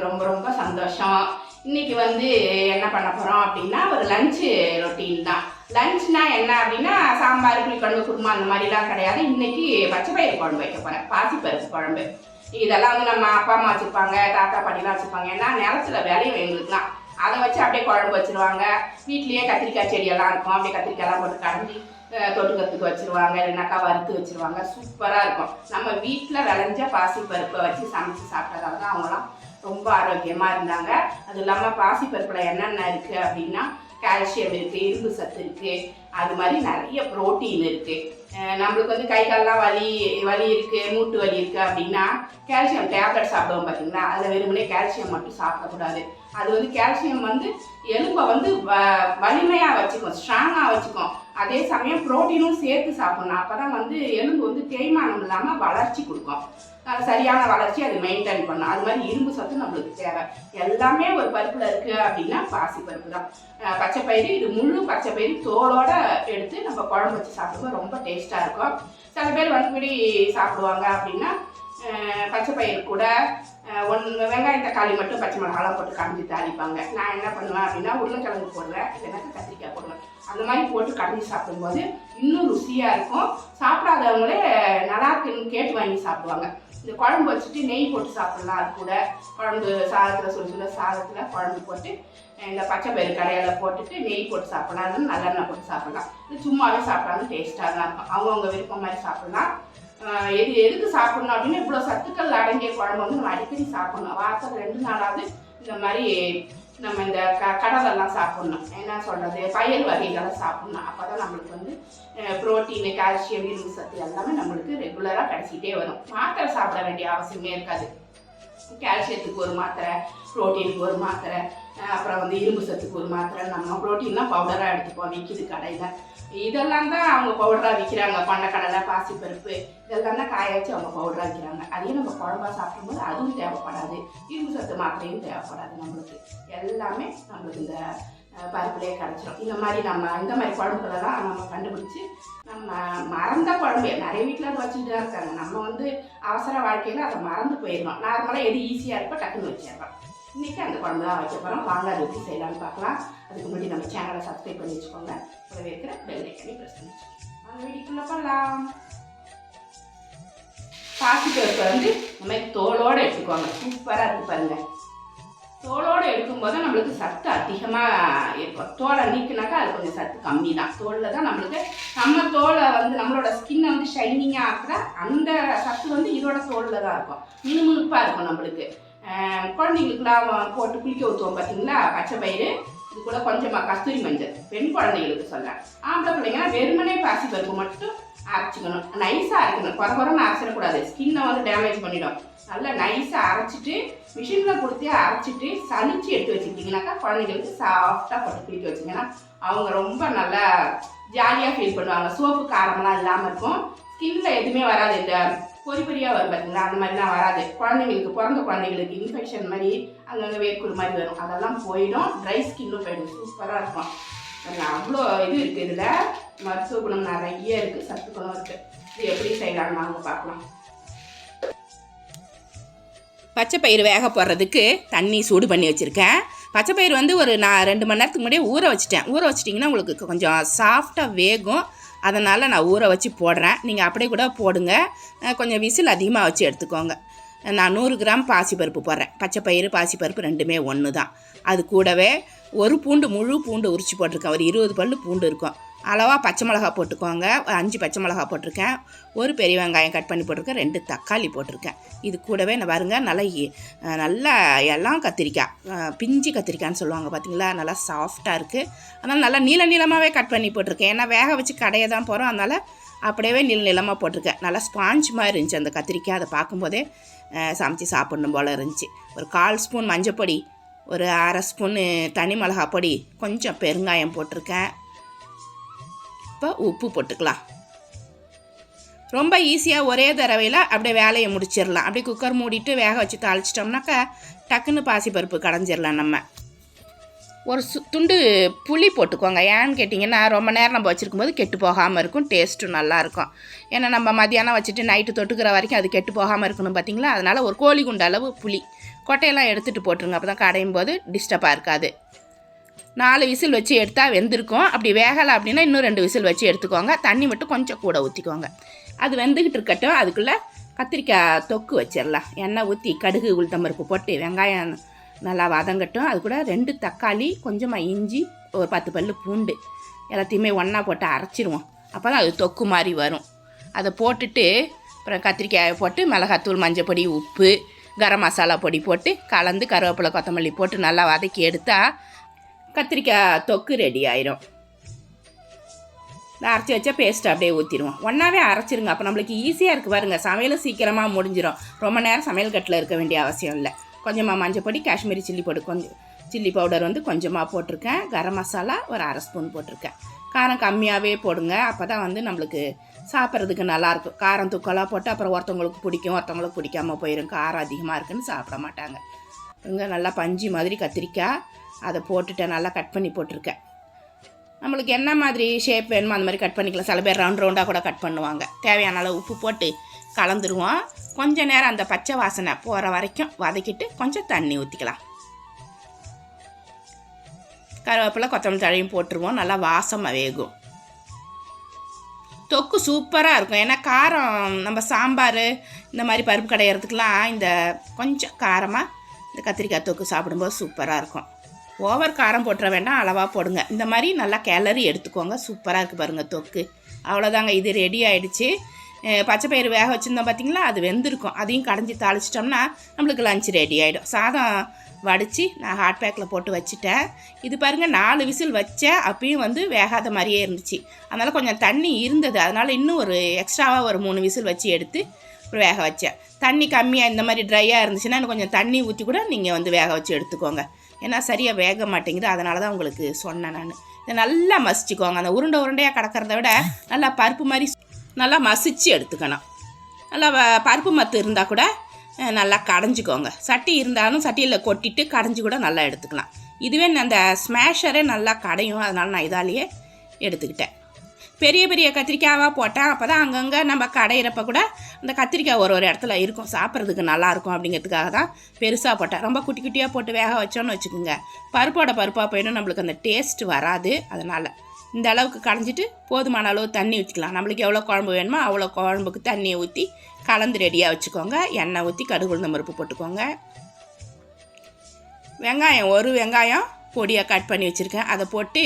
எனக்கு ரொம்ப ரொம்ப சந்தோஷம். இன்னைக்கு வந்து என்ன பண்ண போகிறோம் அப்படின்னா ஒரு லஞ்சு ரொட்டீன் தான். லஞ்ச்னா என்ன அப்படின்னா சாம்பார் புளிக்குழம்பு குருமா அந்த மாதிரிலாம் கிடையாது. இன்னைக்கு பச்சை பயிறு குழம்பு வைக்க போகிறேன் பாசிப்பருப்பு குழம்பு. இதெல்லாம் வந்து நம்ம அப்பா அம்மா வச்சுருப்பாங்க தாத்தா பாட்டிலாம் வச்சுருப்பாங்க. ஏன்னா நிலத்துல எங்களுக்கு தான். அதை வச்சு அப்படியே குழம்பு வச்சிருவாங்க. வீட்லேயே கத்திரிக்காய் செடியெல்லாம் இருக்கும். அப்படியே கத்திரிக்காய்லாம் போட்டு கரைஞ்சி தொட்டுக்கிறதுக்கு வச்சிருவாங்க இல்லைனாக்கா வறுத்து வச்சிருவாங்க. சூப்பராக இருக்கும். நம்ம வீட்டில் விளைஞ்ச பாசிப்பருப்பை வச்சு சமைச்சு சாப்பிட்டதால தான் அவங்களாம் ரொம்ப ஆரோக்கியமாக இருந்தாங்க. அது இல்லாமல் பாசிப்பருப்பில் என்னென்ன இருக்குது அப்படின்னா கால்சியம் இருக்குது இரும்பு சத்து இருக்குது அது மாதிரி நிறைய புரோட்டீன் இருக்குது நம்மளுக்கு வந்து கை கால்லாம் வலி வலி இருக்குது மூட்டு வலி இருக்குது அப்படின்னா கால்சியம் டேப்லெட் சாப்பிடுவோம் பார்த்தீங்களா அதில் வெறுமனே கால்சியம் மட்டும் சாப்பிடக்கூடாது. அது வந்து கால்சியம் வந்து எலும்பை வந்து வ வலிமையாக வச்சுக்கும் ஸ்ட்ராங்காக வச்சுக்கும். அதே சமயம் புரோட்டீனும் சேர்த்து சாப்பிடணும். அப்போ தான் வந்து எலும்பு வந்து தேய்மானம் இல்லாமல் வளர்ச்சி கொடுக்கும். சரியான வளர்ச்சி அது மெயின்டைன் பண்ணும். அது மாதிரி இரும்பு சத்து நம்மளுக்கு தேவை. எல்லாமே ஒரு பருப்பில் இருக்குது அப்படின்னா பாசி பருப்பு தான். பச்சைப்பயிறு பச்சை பயிறு இது முழு பச்சை பயிறு தோலோட எடுத்து நம்ம குழம்பு வச்சு சாப்பிடுவோம் ரொம்ப டேஸ்ட்டாக இருக்கும். சில பேர் வந்துபடி சாப்பிடுவாங்க அப்படின்னா பச்சை பயிறு கூட ஒன்று வெங்காயம் தக்காளி மட்டும் பச்சை மிளகாலாம் போட்டு கலந்து தாளிப்பாங்க. நான் என்ன பண்ணுவேன் அப்படின்னா உருளைக்கிழங்கு போடுவேன் இல்லைன்னா கத்திரிக்காய் போடுவேன். அந்த மாதிரி போட்டு கடைஞ்சி சாப்பிடும்போது இன்னும் ருசியாக இருக்கும். சாப்பிடாதவங்களே நல்லா இருக்குன்னு கேட்டு வாங்கி சாப்பிடுவாங்க. இந்த குழம்பு வச்சுட்டு நெய் போட்டு சாப்பிட்லாம் அது கூட. குழம்பு சாதத்தில் சொல்லி சொல்ல சாதத்தில் குழம்பு போட்டு இந்த பச்சை பயிறு கடையில் போட்டுட்டு நெய் போட்டு சாப்பிட்லாம். இல்லைன்னா நல்லெண்ணெய் போட்டு சாப்பிட்லாம். இது சும்மாவே சாப்பிட்டாலும் டேஸ்ட்டாக தான் இருக்கும். அவங்கவுங்க விருப்பம் மாதிரி சாப்பிட்லாம். எது எதுக்கு சாப்பிட்ணும் அப்படின்னு இவ்வளோ சத்துக்கள் அடங்கிய குழம்பு வந்து நம்ம அடிக்கடி சாப்பிட்ணும். வாரத்தில் ரெண்டு நாளாவது இந்த மாதிரி நம்ம இந்த க கடலெல்லாம் சாப்பிட்ணும். என்ன சொல்கிறது பயிர் வகைகளை சாப்பிட்ணும். அப்போ தான் நம்மளுக்கு வந்து ப்ரோட்டீனு கால்சியம் இரும்பு சத்து எல்லாமே நம்மளுக்கு ரெகுலராக கிடச்சிட்டே வரும். மாத்திரை சாப்பிட வேண்டிய அவசியமே இருக்காது. கால்சியத்துக்கு ஒரு மாத்திரை ப்ரோட்டீனுக்கு ஒரு மாத்திரை அப்புறம் வந்து இரும்பு சத்துக்கு ஒரு மாத்திரை நம்ம ப்ரோட்டீன்லாம் பவுடராக எடுத்துப்போம் விற்கிது கடையில். இதெல்லாம் தான் அவங்க பவுடராக விற்கிறாங்க கொண்டக்கடலை பாசிப்பருப்பு இதெல்லாம் தான் காய வச்சு அவங்க பவுடராக விற்கிறாங்க அதையும் நம்ம குழம்பா சாப்பிடும்போது அதுவும் தேவைப்படாது. இரும்பு சத்து மாத்திரையும் தேவைப்படாது நம்மளுக்கு. எல்லாமே நம்மளுக்கு இந்த பருப்புலேயே கிடச்சிரும். இந்த மாதிரி நம்ம இந்த மாதிரி குழம்புகளெல்லாம் நம்ம கண்டுபிடிச்சி நம்ம மறந்த குழம்பு. நிறைய வீட்டில் அதை வச்சுட்டு தான் இருக்காங்க. நம்ம வந்து அவசர வாழ்க்கையில் அதை மறந்து போயிடணும். நார்மலாக எது ஈஸியாக இருக்கோ டக்குன்னு வச்சிடறோம் இன்றைக்கி அந்த குழம்பு தான் வைக்க போகிறோம் வாங்க அதை எப்படி செய்யலாம்னு பார்க்கலாம். அதுக்கு முன்னாடி நம்ம சேனலை சப்ஸ்கிரைப் பண்ணி வச்சுக்கோங்க. கூடவே இருக்கிற பெல் ப்ரெஸ் பண்ணி வச்சுக்கோங்க. வாங்க வீட்டுக்குள்ளே போகலாம் பாசிப்பருப்பை வந்து இந்த மாதிரி தோலோடு எடுத்துக்கோங்க. சூப்பராக இருக்குது பாருங்கள் தோலோடு எடுக்கும்போது நம்மளுக்கு சத்து அதிகமாக இருக்கும். தோலை நீக்கினாக்கா அது கொஞ்சம் சத்து கம்மி தான் தோலில் தான் நம்மளுக்கு நம்ம தோலை வந்து நம்மளோட ஸ்கின்னை வந்து ஷைனிங்காக ஆக்குற அந்த சத்து வந்து இதோட தோலில் தான் இருக்கும். மினுமினுப்பாக இருக்கும் நம்மளுக்கு. குழந்தைங்களுக்குலாம் போட்டு குளிக்க ஊற்றுவோம் பார்த்தீங்களா பச்சை பயிறு இது கூட கொஞ்சமாக கஸ்தூரி மஞ்சள் பெண் குழந்தைகளுக்கு சொல்கிறேன் ஆம்பளை பிள்ளைங்கன்னா வெறுமனே பாசி பருப்பு மட்டும் அரைச்சிக்கணும். நைஸாக அரைக்கணும். குறை குறைன்னு அரைச்சிடக்கூடாது. ஸ்கின்னை வந்து டேமேஜ் பண்ணிடும். நல்லா நைஸாக அரைச்சிட்டு மிஷினில் கொடுத்து அரைச்சிட்டு சலிச்சு எடுத்து வச்சுக்கிட்டிங்கனாக்கா குழந்தைங்களுக்கு சாஃப்டாக போட்டு குளிக்க வச்சிங்கன்னா அவங்க ரொம்ப நல்லா ஜாலியாக ஃபீல் பண்ணுவாங்க. சோப்பு காரமெல்லாம் இல்லாமல் இருக்கும். ஸ்கின்ல எதுவுமே வராது இந்த பொறி பொரியாக வரும் பார்த்தீங்களா அந்த மாதிரிலாம் வராது. குழந்தைங்களுக்கு பிறந்த குழந்தைங்களுக்கு இன்ஃபெக்ஷன் மாதிரி அங்கங்கே வேர்க்குரு மாதிரி வரும். அதெல்லாம் போயிடும். ட்ரை ஸ்கின்னும் போயிடும். சூப்பராக இருக்கும். அவ்வளோ இது இருக்குது இதில். மருத்துவ குணம் நிறைய இருக்குது சத்து குணம் இருக்குது இது எப்படி செய்யலாம்னு வாங்க பார்க்கலாம் பச்சை பயிர் வேக போடுறதுக்கு தண்ணி சூடு பண்ணி வச்சுருக்கேன். பச்சை பயிர் வந்து ஒரு நான் ரெண்டு மணி நேரத்துக்கு முன்னாடியே ஊற வச்சிட்டேன். ஊற வச்சிட்டிங்கன்னா உங்களுக்கு கொஞ்சம் சாஃப்டாக வேகும். அதனால் நான் ஊற வச்சு போடுறேன். நீங்கள் அப்படியே கூட போடுங்க. கொஞ்சம் விசில் அதிகமாக வச்சு எடுத்துக்கோங்க. நான் நூறு கிராம் பாசிப்பருப்பு போடுறேன். பச்சை பயிறு பாசிப்பருப்பு ரெண்டுமே ஒன்று தான் அது கூடவே ஒரு பூண்டு முழு பூண்டு உரிச்சு போட்டிருக்கேன். ஒரு இருபது பல்லு பூண்டு இருக்கும். அளவாக பச்சை மிளகா போட்டுக்கோங்க. அஞ்சு பச்சை மிளகா போட்டிருக்கேன். ஒரு பெரிய வெங்காயம் கட் பண்ணி போட்டிருக்கேன். ரெண்டு தக்காளி போட்டிருக்கேன். இது கூடவே நான் பாருங்க நல்லா நல்லா எல்லாம் கத்திரிக்காய் பிஞ்சு கத்திரிக்காய்ன்னு சொல்லுவாங்க பார்த்தீங்களா நல்லா சாஃப்டாக இருக்குது அதனால் நல்லா நீள நீளமாகவே கட் பண்ணி போட்டிருக்கேன். ஏன்னா வேக வச்சு கடையை தான் போகிறோம் அதனால் அப்படியே நீள நீளமாக போட்டிருக்கேன். நல்லா ஸ்பாஞ்ச் மாதிரி இருந்துச்சு அந்த கத்திரிக்காய். அதை பார்க்கும்போதே சமைச்சு சாப்பிடணும் போல் இருந்துச்சு. ஒரு கால் ஸ்பூன் மஞ்சப்பொடி ஒரு அரை ஸ்பூனு தனி மிளகா பொடி கொஞ்சம் பெருங்காயம் போட்டிருக்கேன். இப்போ உப்பு போட்டுக்கலாம். ரொம்ப ஈஸியாக ஒரே தடவையில் அப்படியே வேலையை முடிச்சிடலாம். அப்படியே குக்கர் மூடிட்டு வேக வச்சு தாளிச்சிட்டோம்னாக்கா டக்குன்னு பாசிப்பருப்பு கடைஞ்சிடலாம் நம்ம. ஒரு சு துண்டு புளி போட்டுக்கோங்க. ஏன்னு கேட்டிங்கன்னா ரொம்ப நேரம் நம்ம வச்சுருக்கும்போது கெட்டு போகாமல் இருக்கும். டேஸ்ட்டும் நல்லாயிருக்கும் ஏன்னா நம்ம மதியானம் வச்சுட்டு நைட்டு தொட்டுக்கிற வரைக்கும் அது கெட்டு போகாமல் இருக்கணும் பார்த்தீங்களா அதனால் ஒரு கோழி குண்ட அளவு புளி. கொட்டையெல்லாம் எடுத்துகிட்டு போட்டுருங்க. அப்போ தான் கடையும் போது டிஸ்டர்பாக இருக்காது. நாலு விசில் வச்சு எடுத்தால் வெந்திருக்கும். அப்படி வேகலை அப்படின்னா இன்னும் ரெண்டு விசில் வச்சு எடுத்துக்கோங்க. தண்ணி மட்டும் கொஞ்சம் கூட ஊற்றிக்கோங்க அது வெந்துக்கிட்டு இருக்கட்டும். அதுக்குள்ளே கத்திரிக்காய் தொக்கு வச்சிடலாம் எண்ணெய் ஊற்றி கடுகு உளுத்தம்பருப்பு போட்டு வெங்காயம் நல்லா வதங்கட்டும். அது கூட ரெண்டு தக்காளி கொஞ்சமாக இஞ்சி ஒரு பத்து பல்லு பூண்டு எல்லாத்தையுமே ஒன்றா போட்டு அரைச்சிருவோம். அப்போ தான் அது தொக்கு மாதிரி வரும். அதை போட்டுட்டு அப்புறம் கத்திரிக்காயை போட்டு மிளகாத்தூள் மஞ்சள் பொடி உப்பு கரம் மசாலா பொடி போட்டு கலந்து கருவேப்பிலை கொத்தமல்லி போட்டு நல்லா வதக்கி எடுத்தால் கத்திரிக்காய் தொக்கு ரெடி ஆயிரும். அரைச்சி வச்சா பேஸ்ட் அப்படியே ஊற்றிடுவோம் ஒன்றாவே அரைச்சிருங்க. அப்போ நம்மளுக்கு ஈஸியாக இருக்குது பாருங்கள் சமையலும் சீக்கிரமாக முடிஞ்சிடும் ரொம்ப நேரம் சமையல் கட்டில் இருக்க வேண்டிய அவசியம் இல்லை. கொஞ்சமாக மஞ்சள் பொடி காஷ்மீரி சில்லி பொடி கொஞ்சம் சில்லி பவுடர் வந்து கொஞ்சமாக போட்டிருக்கேன். கரம் மசாலா ஒரு அரை ஸ்பூன் போட்டிருக்கேன். காரம் கம்மியாகவே போடுங்க. அப்போ தான் வந்து நம்மளுக்கு சாப்பிட்றதுக்கு நல்லாயிருக்கும் காரம் தூக்கலாக போட்டு அப்புறம் ஒருத்தவங்களுக்கு பிடிக்கும் ஒருத்தவங்களுக்கு பிடிக்காமல் போயிடும் காரம் அதிகமாக இருக்குன்னு சாப்பிட மாட்டாங்க. இங்கே நல்லா பஞ்சு மாதிரி கத்திரிக்காய் அதை போட்டுட்டேன் நல்லா கட் பண்ணி போட்டிருக்கேன். நம்மளுக்கு என்ன மாதிரி ஷேப் வேணுமோ அந்த மாதிரி கட் பண்ணிக்கலாம். சில பேர் ரவுண்ட் ரவுண்டாக கூட கட் பண்ணுவாங்க. தேவையான அளவு உப்பு போட்டு கலந்துருவோம். கொஞ்சம் நேரம் அந்த பச்சை வாசனை போகிற வரைக்கும் வதக்கிட்டு கொஞ்சம் தண்ணி ஊற்றிக்கலாம் கருவேப்பிலை கொத்தமல்லி தழையும் போட்டுருவோம். நல்லா வாசமாக வேகும். தொக்கு சூப்பராக இருக்கும். ஏன்னா காரம் நம்ம சாம்பார் இந்த மாதிரி பருப்பு கடையிறதுக்கெலாம் இந்த கொஞ்சம் காரமாக இந்த கத்திரிக்காய் தொக்கு சாப்பிடும்போது சூப்பராக இருக்கும். ஓவர் காரம் போட்டுற வேண்டாம் அளவாக போடுங்க. இந்த மாதிரி நல்லா கேலரி எடுத்துக்கோங்க. சூப்பராக இருக்குது பாருங்கள் தொக்கு. அவ்வளோதாங்க இது ரெடி ஆகிடுச்சு பச்சை பயிறு வேக வச்சுருந்தோம் பார்த்திங்களா அது வெந்திருக்கும். அதையும் கடைஞ்சி தாளிச்சிட்டோம்னா நம்மளுக்கு லஞ்ச் ரெடி ஆகிடும் சாதம் வடித்து நான் ஹாட் பேக்கில் போட்டு வச்சுட்டேன். இது பாருங்கள் நாலு விசில் வச்சேன் அப்பயும் வந்து வேகாத மாதிரியே இருந்துச்சு. அதனால் கொஞ்சம் தண்ணி இருந்தது. அதனால் இன்னும் ஒரு எக்ஸ்ட்ராவாக ஒரு மூணு விசில் வச்சு எடுத்து அப்புறம் வேக வச்சேன். தண்ணி கம்மியாக இந்த மாதிரி ட்ரையாக இருந்துச்சுன்னா எனக்கு கொஞ்சம் தண்ணி ஊற்றி கூட நீங்கள் வந்து வேக வச்சு எடுத்துக்கோங்க. ஏன்னா சரியாக வேக மாட்டேங்குது. அதனால தான் உங்களுக்கு சொன்னேன் நான். இதை நல்லா மசிச்சுக்கோங்க. அந்த உருண்டை உருண்டையாக கிடக்கிறத விட நல்லா பருப்பு மாதிரி நல்லா மசிச்சு எடுத்துக்கணும். நல்லா வ- பருப்பு மத்து இருந்தால் கூட நல்லா கடைஞ்சிக்கோங்க. சட்டி இருந்தாலும் சட்டியில் கொட்டிட்டு கடைஞ்சி கூட நல்லா எடுத்துக்கலாம். இதுவே அந்த ஸ்மேஷரே நல்லா கடையும். அதனால நான் இதாலேயே எடுத்துக்கிட்டேன். பெரிய பெரிய கத்திரிக்காவாக போட்டேன் அப்போ தான் அங்கங்கே நம்ம கடையிறப்ப கூட அந்த கத்திரிக்காய் ஒரு ஒரு இடத்துல இருக்கும். சாப்பிட்றதுக்கு நல்லாயிருக்கும் அப்படிங்கிறதுக்காக தான் பெருசாக போட்டேன் ரொம்ப குட்டி குட்டியாக போட்டு வேக வச்சோன்னு வச்சுக்கோங்க. பருப்போட பருப்பாக போயிடும். நம்மளுக்கு அந்த டேஸ்ட் வராது. அதனால் இந்த அளவுக்கு கடைஞ்சிட்டு போதுமான அளவு தண்ணி ஊற்றிக்கலாம் நம்மளுக்கு எவ்வளோ குழம்பு வேணுமோ அவ்வளோ குழம்புக்கு தண்ணியை ஊற்றி கலந்து ரெடியாக வச்சுக்கோங்க. எண்ணெய் ஊற்றி கடுகு உளுந்தம் பருப்பு போட்டுக்கோங்க. வெங்காயம் ஒரு வெங்காயம் பொடியாக கட் பண்ணி வச்சுருக்கேன். அதை போட்டு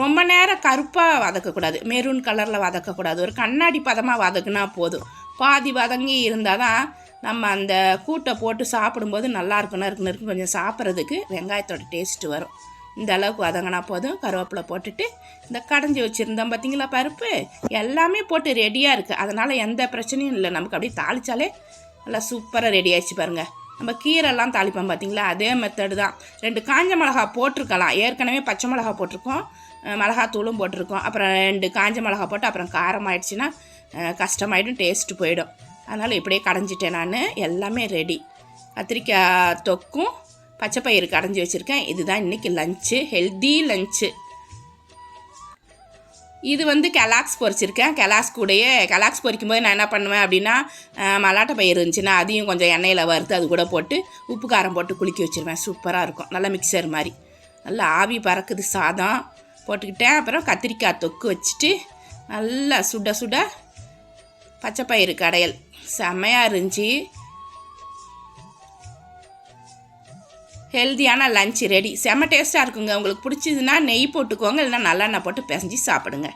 ரொம்ப நேரம் கருப்பாக வதக்கக்கூடாது. மெரூன் கலரில் வதக்கக்கூடாது. ஒரு கண்ணாடி பதமாக வதக்குனா போதும். பாதி வதங்கி இருந்தால் தான் நம்ம அந்த கூட்டை போட்டு சாப்பிடும்போது நல்லா இருக்கும். இருக்குன்னு இருக்கு கொஞ்சம் சாப்பிட்றதுக்கு வெங்காயத்தோட டேஸ்ட்டு வரும். இந்த அளவுக்கு வதங்கினா போதும். கருவேப்பிலை போட்டுட்டு இந்த கடைஞ்சி வச்சுருந்தோம் பார்த்தீங்களா பருப்பு? எல்லாமே போட்டு ரெடியாக இருக்குது அதனால் எந்த பிரச்சனையும் இல்லை. நமக்கு அப்படியே தாளித்தாலே நல்லா சூப்பராக ரெடி ஆயிடுச்சு பாருங்கள் நம்ம கீரைலாம் தாளிப்போம் பார்த்தீங்களா? அதே மெத்தடு தான். ரெண்டு காஞ்ச மிளகா போட்டிருக்கலாம். ஏற்கனவே பச்சை மிளகா போட்டிருக்கோம். மிளகாத்தூளும் போட்டிருக்கோம். அப்புறம் ரெண்டு காஞ்ச மிளகா போட்டு அப்புறம் காரம் ஆயிடுச்சுன்னா கஷ்டமாயிடும் டேஸ்ட்டு போயிடும். அதனால் இப்படியே கடைஞ்சிட்டேன் நான். எல்லாமே ரெடி கத்திரிக்காய் தொக்கும் பச்சை பயிறு கடைஞ்சி வச்சுருக்கேன். இதுதான் இன்றைக்கி லஞ்சு ஹெல்தி லஞ்சு இது வந்து கெலாக்ஸ் பொரிச்சிருக்கேன். கெலாக்ஸ் கூடயே கெலாக்ஸ் பொரிக்கும் போது நான் என்ன பண்ணுவேன் அப்படின்னா மலாட்டை பயிர் இருந்துச்சுன்னா அதையும் கொஞ்சம் எண்ணெயில் வறுத்து அது கூட போட்டு உப்பு காரம் போட்டு குலுக்கி வச்சுருவேன். சூப்பராக இருக்கும். நல்லா மிக்சர் மாதிரி. நல்லா ஆவி பறக்குது சாதம் போட்டுக்கிட்டேன். அப்புறம் கத்திரிக்காய் தொக்கு வச்சுட்டு நல்லா சுட சுட பச்சை பயிறு கடையல். செம்மையாக இருந்துச்சு. ஹெல்தியான லஞ்ச் ரெடி. செம்ம டேஸ்ட்டாக இருக்குங்க. உங்களுக்கு பிடிச்சதுன்னா நெய் போட்டுக்கோங்க. இல்லைன்னா நல்லெண்ணெய் போட்டு பிசைஞ்சு சாப்பிடுங்க.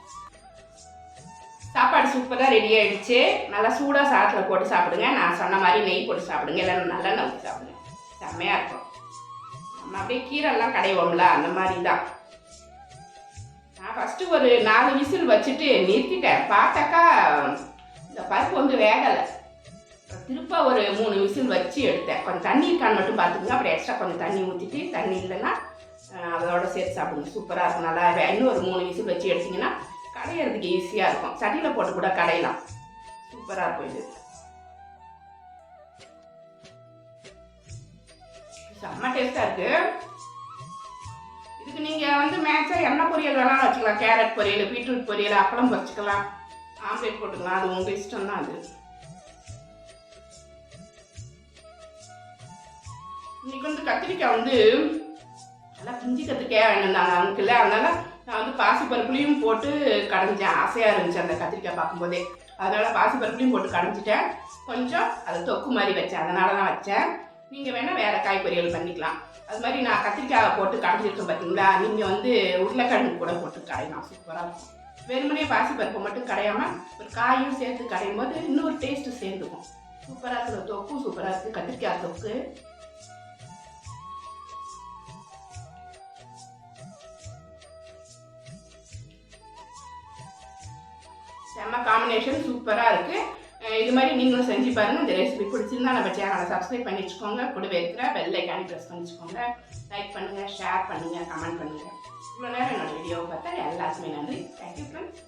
சாப்பாடு சூப்பராக ரெடி ஆகிடுச்சு நல்லா சூடாக சாதத்தில் போட்டு சாப்பிடுங்க. நான் சொன்ன மாதிரி நெய் போட்டு சாப்பிடுங்க. இல்லைன்னா நல்லெண்ணெய் ஊற்றி சாப்பிடுங்க. செம்மையாக இருக்கும். நம்ம அப்படியே கீரைலாம் கடைவோம்ல அந்த மாதிரி தான் நான் ஃபஸ்ட்டு ஒரு நாலு விசில் வச்சுட்டு நிறுத்திட்டேன். பார்த்தாக்கா இந்த பருப்பு வந்து வேகலை. திருப்ப ஒரு மூணு விசில் வச்சு எடுத்தேன். கொஞ்சம் தண்ணி இருக்கான்னு மட்டும் பார்த்துக்கோங்க. அப்புறம் எக்ஸ்ட்ரா கொஞ்சம் தண்ணி ஊற்றிட்டு தண்ணி இல்லைன்னா அதோட சேர்த்து சாப்பிடுங்க. சூப்பராக இருக்கும். நல்லா இன்னும் ஒரு மூணு விசில் வச்சு எடுத்தீங்கன்னா கடையிறதுக்கு ஈஸியாக இருக்கும். சட்டியில் போட்டு கூட கடையலாம். சூப்பராக இருக்கும் இது. செம்ம டேஸ்ட்டாக இருக்குது இதுக்கு நீங்கள் வந்து மேட்சாக எண்ணெய் பொரியல் வேணாலும் வச்சுக்கலாம். கேரட் பொரியல் பீட்ரூட் பொரியல் அப்பளம் பொரிச்சுக்கலாம். ஆம்லேட் போட்டுக்கலாம். அது உங்கள் இஷ்டம் தான் அது. இன்னைக்கு வந்து கத்திரிக்காய் வந்து நல்லா பிஞ்சு கத்திரிக்காய் வேணுந்தாங்க அங்கிள். அதனால நான் வந்து பாசிப்பருப்புலையும் போட்டு கடைஞ்சேன் ஆசையாக இருந்துச்சு அந்த கத்திரிக்காய் பார்க்கும்போதே. அதனால பாசிப்பருப்புலையும் போட்டு கடைஞ்சிட்டேன். கொஞ்சம் அது தொக்கு மாதிரி வச்சேன். அதனால தான் வச்சேன். நீங்கள் வேணால் வேறு காய் பொரியல் பண்ணிக்கலாம். அது மாதிரி நான் கத்திரிக்காய் போட்டு கடைஞ்சிருக்கேன் பார்த்தீங்களா நீங்கள் வந்து உருளைக்கிழங்கு கூட போட்டு கடையலாம். சூப்பராக இருக்கும். வெறுமனே பாசிப்பருப்பை மட்டும் கடையாமல் ஒரு காயும் சேர்த்து கடையும் போது இன்னொரு டேஸ்ட்டு சேர்ந்துக்கும். சூப்பராக இருக்கிற தொக்கும் சூப்பராக இருக்குது கத்திரிக்காய் தொக்கு. செம்ம காம்பினேஷன் சூப்பராக இருக்குது இது மாதிரி நீங்களும் செஞ்சு பாருங்கள் இந்த ரெசிபி பிடிச்சிருந்தா நம்ம சேனலை சப்ஸ்கிரைப் பண்ணி வச்சுக்கோங்க. கூடவே இருக்கிற பெல் ஐக்கானி ப்ரெஸ் பண்ணி வச்சுக்கோங்க. லைக் பண்ணுங்கள் ஷேர் பண்ணுங்கள் கமெண்ட் பண்ணுங்கள் இவ்வளோ நேரம் என்னோடய வீடியோவை பார்த்தா எல்லாத்துக்குமே நன்றி. Thank you friends